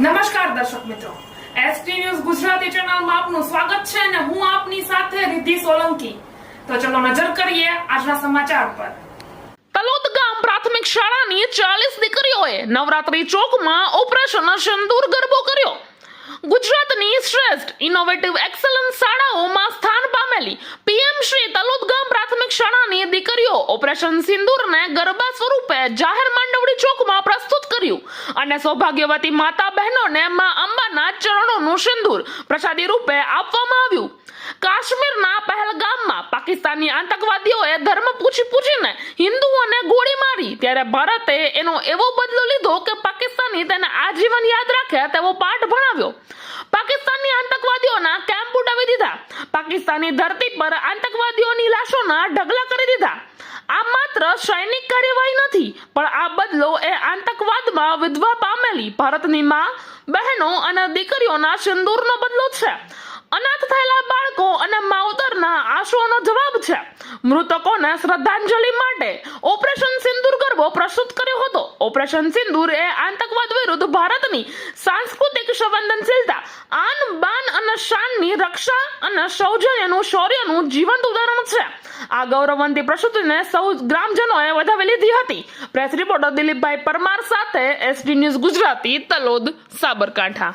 નમસ્કાર દર્શક મિત્રો એસટી ન્યૂઝ ગુજરાતી ચેનલમાં આપનું સ્વાગત છે અને હું આપની સાથે રિદ્ધિ સોલંકી તો ચલો નજર કરીએ આજના સમાચાર પર તલોદ ગામ પ્રાથમિક શાળાની ચાલીસ દીકરીઓએ નવરાત્રી ચોકમાં ઓપરેશન સિંદૂર ગરબો કર્યો ગુજરાતની શ્રેષ્ઠ ઇનોવેટિવ એક્સલન્સ શાળાઓમાં સ્થાન પામેલી પીએમ શ્રી તલોદ ગામ પ્રાથમિક શાળાની દીકરીઓ ઓપરેશન સિંદૂરને ગરબા સ્વરૂપે જાહેર માંડવડી ચોકમાં પ્રસ્તુત કર્યું. અને સૌભાગ્યવતી માતા બહેનોને માં અંબાના ચરણોનું સિંદૂર પ્રસાદી રૂપે આપવામાં આવ્યું. કાશ્મીરના પહેલગામમાં પાકિસ્તાની આતંકવાદીઓએ ધર્મ પૂછી પૂછીને હિન્દુઓને ગોળી મારી. ત્યારે ભારતે એનો એવો બદલો લીધો કે પાકિસ્તાની તેને આજીવન યાદ રાખે તેવો પાઠ ભણાવ્યો. પાકિસ્તાની આતંકવાદીઓના કેમ્પ ઉડાવી દીધા. પાકિસ્તાની ધરતી પર આતંકવાદીઓની લાશોના ઢગલા સૈનિક કાર્યવાહી નથી, પણ આ બદલો એ આતંકવાદમાં વિધવા પામેલી ભારતની માં, બહેનો અને દીકરીઓના સિંદૂરનો બદલો છે. અનાથ થયેલા બાળકો અને માવતરના આંસુઓનો જવાબ છે. મૃતકોને શ્રદ્ધાંજલિ માટે ઓપરેશન સિંદૂર ગરબો પ્રસ્તુત કર્યો હતો. ઓપરેશન સિંદૂર એ આતંકવાદ વિરુદ્ધ ભારતની સાંસ્કૃતિક સંવેદનશીલતા આન બાન અને શાનની રક્ષા અને સૌજન્યનું શૌર્યનું જીવંત ઉદાહરણ છે. આ ગૌરવવંતી પ્રસૂતિને સૌ ગ્રામજનોએ વધાવી લીધી હતી. પ્રેસ રિપોર્ટર દિલીપભાઈ પરમાર સાથે એસડી ન્યૂઝ ગુજરાતી તલોદ સાબરકાંઠા.